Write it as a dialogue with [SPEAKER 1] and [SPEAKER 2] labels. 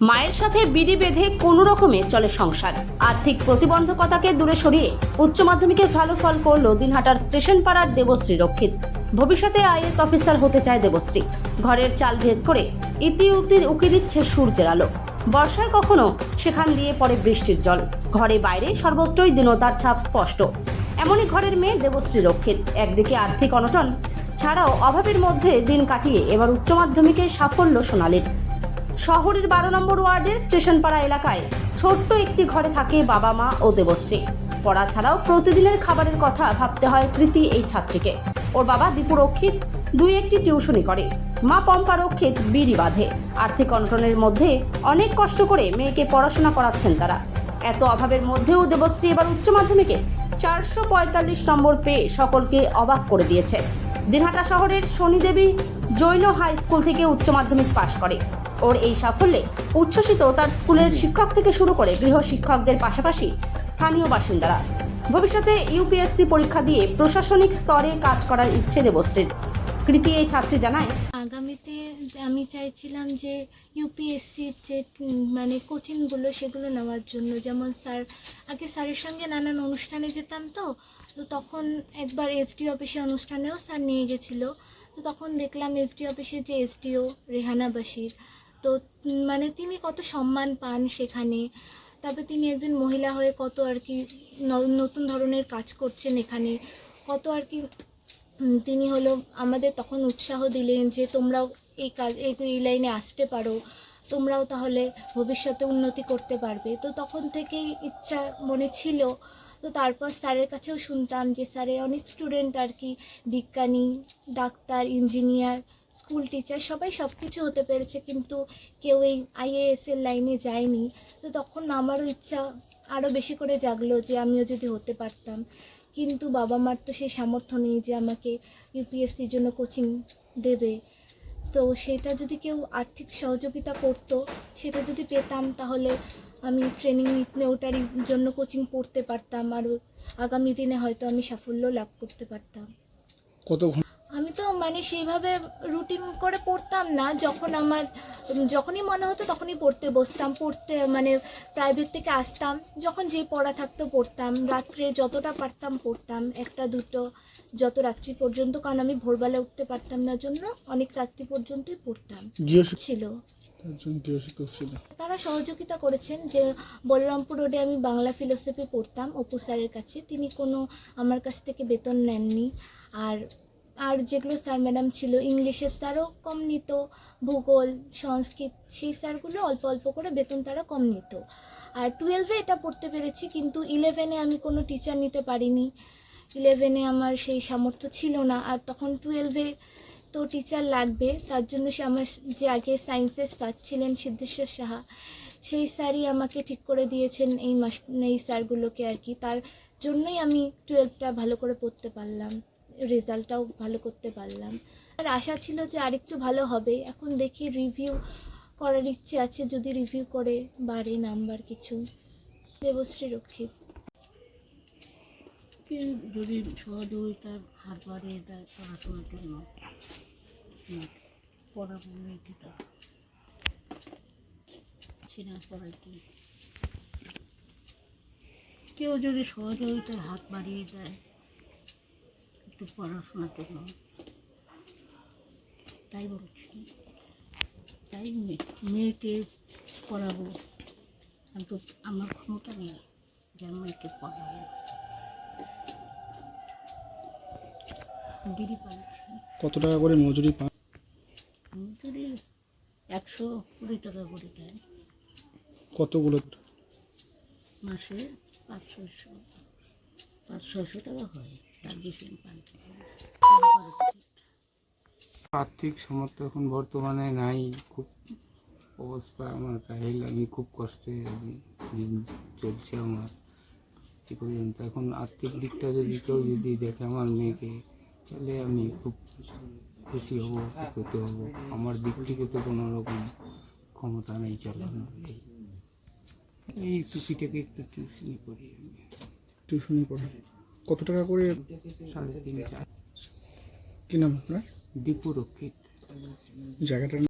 [SPEAKER 1] মায়ের সাথে বিড়ি বেঁধে কোনো রকমে চলে সংসার। আর্থিক প্রতিবন্ধকতাকে দূরে সরিয়ে উচ্চ মাধ্যমিকে ভালো ফল করল দিনহাটার স্টেশন পাড়ার দেবশ্রী রক্ষিত। ভবিষ্যতে আইএস অফিসার হতে চায় দেবশ্রী। ঘরের চাল ভেদ করে ইতিউতি উকি দিচ্ছে সূর্যের আলো। বর্ষায় কখনো সেখান দিয়ে পড়ে বৃষ্টির জল। ঘরে বাইরে সর্বত্রই দীনতার ছাপ স্পষ্ট। এমনই ঘরের মেয়ে দেবশ্রী রক্ষিত। একদিকে আর্থিক অনটন, ছাড়াও অভাবের মধ্যে দিন কাটিয়ে এবার উচ্চ মাধ্যমিকে সাফল্য সোনালির শহরের বারো নম্বর ওয়ার্ডের স্টেশনপাড়া এলাকায় ছোট্ট একটি ঘরে থাকে বাবা মা ও দেবশ্রী। পড়া ছাড়াও প্রতিদিনের খাবারের কথা ভাবতে হয় কৃতি এই ছাত্রীকে। ওর বাবা দীপু রক্ষিত, দুই একটি টিউশনি করে। মা পম্পা রক্ষিত, বিড়ি বাঁধে। আর্থিক অনটনের মধ্যে অনেক কষ্ট করে মেয়েকে পড়াশোনা করাচ্ছেন তারা। এত অভাবের মধ্যেও দেবশ্রী এবার উচ্চ মাধ্যমিকে চারশো পঁয়তাল্লিশ নম্বর পেয়ে সকলকে অবাক করে দিয়েছে। দিনহাটা শহরের শনিদেবী জৈন হাই স্কুল থেকে উচ্চ মাধ্যমিক পাশ করে। ওর এই সাফল্যে উচ্ছ্বসিত তার স্কুলের শিক্ষক থেকে শুরু করে গৃহ শিক্ষকদের পাশাপাশি স্থানীয় বাসিন্দারা। ভবিষ্যতে ইউপিএসসি পরীক্ষা দিয়ে প্রশাসনিক স্তরে কাজ করার ইচ্ছে দেবশ্রীর। কৃতি এই ছাত্রী জানায়,
[SPEAKER 2] আগামীতে আমি চাইছিলাম যে ইউপিএসসির যে মানে কোচিংগুলো সেগুলো নেওয়ার জন্য। যেমন স্যার, আগে স্যারের সঙ্গে নানান অনুষ্ঠানে যেতাম তো তো তখন একবার এসডি অফিসে অনুষ্ঠানেও স্যার নিয়ে গেছিল। তো তখন দেখলাম এসডি অফিসের যে এসডিও রেহানা বাসির তো মানে তিনি কত সম্মান পান সেখানে। তারপরে তিনি একজন মহিলা হয়ে কত আর কি নতুন ধরনের কাজ করছেন এখানে। কত আর কি তিনি হলো আমাদের তখন উৎসাহ দিলেন যে তোমরাও এই কাজ এই লাইনে আসতে পারো। তোমরাও তাহলে ভবিষ্যতে উন্নতি করতে পারবে। তো তখন থেকেই ইচ্ছা মনে ছিল। তো তারপর স্যারের কাছেও শুনতাম যে স্যারের অনেক স্টুডেন্ট আর কি, বিজ্ঞানী, ডাক্তার ইঞ্জিনিয়ার স্কুল টিচার সবাই সব কিছু হতে পেরেছে কিন্তু কেউ এই আইএএস এর লাইনে যায়নি। তো তখন আমারও ইচ্ছা আরও বেশি করে জাগলো যে আমিও যদি হতে পারতাম। কিন্তু বাবা মার তো সেই সামর্থ্য নেই যে আমাকে ইউপিএসসির জন্য কোচিং দেবে। তো সেটা যদি কেউ আর্থিক সহযোগিতা করত, সেটা যদি পেতাম তাহলে আমি ট্রেনিং ওটারই জন্য কোচিং পড়তে পারতাম। আর আগামী দিনে হয়তো আমি সাফল্য লাভ করতে পারতাম।
[SPEAKER 3] কত
[SPEAKER 2] মানে সেইভাবে রুটিন করে পড়তাম না। যখন আমার যখনই মনে হতো তখনই পড়তে বসতাম। পড়তে মানে প্রাইভেট থেকে আসতাম। যখন যে পড়া থাকতো পড়তাম। রাত্রে যতটা পারতাম পড়তাম। একটা দুটো যত রাত্রি পর্যন্ত। কারণ আমি ভোরবেলা উঠতে পারতাম না জন্য অনেক রাত্রি পর্যন্তই পড়তাম। ছিল।
[SPEAKER 3] ছিল।
[SPEAKER 2] তারা সহযোগিতা করেছেন যে বলরামপুর রোডে আমি বাংলা ফিলোসফি পড়তাম অপু স্যারের কাছে। তিনি কোনো আমার কাছ থেকে বেতন নেননি। আর আর যেগুলো স্যার ম্যাডাম ছিল, ইংলিশের স্যারও কম নিত, ভূগোল, সংস্কৃত, সেই স্যারগুলো অল্প অল্প করে বেতন তারা কম নিত। আর টুয়েলভে এটা পড়তে পেরেছি, কিন্তু ইলেভেনে আমি কোনো টিচার নিতে পারিনি। ইলেভেনে আমার সেই সামর্থ্য ছিল না, আর তখন টুয়েলভে তো টিচার লাগবে, তার জন্য সে আমার যে আগে সায়েন্সের স্যার ছিলেন সিদ্ধেশ্বর সাহা, সেই স্যারই আমাকে ঠিক করে দিয়েছেন এই মাস, এই স্যারগুলোকে আর কি। তার জন্যই আমি টুয়েলভটা ভালো করে পড়তে পারলাম। রেজাল্টটাও ভালো করতে পারলাম। আর আশা ছিল যে আরেকটু ভালো হবে। এখন দেখি রিভিউ করার ইচ্ছে আছে, যদি রিভিউ করে বাড়ে নাম্বার কিছু। দেবশ্রী রক্ষিত।
[SPEAKER 4] যদি সহযোগিতার হাত দেয় পড়াশোনার জন্য পড়াবো সেটা পড়াই কি? কেউ যদি সহযোগিতার হাত বাড়িয়ে দেয় একটু পড়াশোনার জন্য তাই বলছি তাই মেয়ে- মেয়েকে পড়াবো। কিন্তু আমার ক্ষমতা নেই যে মেয়েকে পড়াবো। দিদি পাচ্ছি
[SPEAKER 3] কত টাকা করে মজুরি পান
[SPEAKER 4] মজুরি একশো কুড়ি টাকা করে দেয়।
[SPEAKER 3] কতগুলো?
[SPEAKER 4] মাসে পাঁচ ছশো পাঁচ ছশো টাকা হয়।
[SPEAKER 5] আর্থিক সামর্থ্য এখন বর্তমানে নাই খুব অবস্থা আমার কাহিল আমি খুব কষ্টে দিন চলছে আমার। এ পর্যন্ত এখন আর্থিক দিকটা যদি কেউ যদি দেখে আমার মেয়েকে তাহলে আমি খুব খুশি হব উপকৃত হব। আমার দিক থেকে তো কোনো রকম ক্ষমতা নেই চালানোর এই টুকিটাকে একটু টিউশনি করি আমি।
[SPEAKER 3] টিউশনি পড়া? কত টাকা করে?
[SPEAKER 5] সাড়ে তিন চার।
[SPEAKER 3] কি নাম আপনার?
[SPEAKER 5] দীপু রক্ষিত।
[SPEAKER 3] জায়গাটার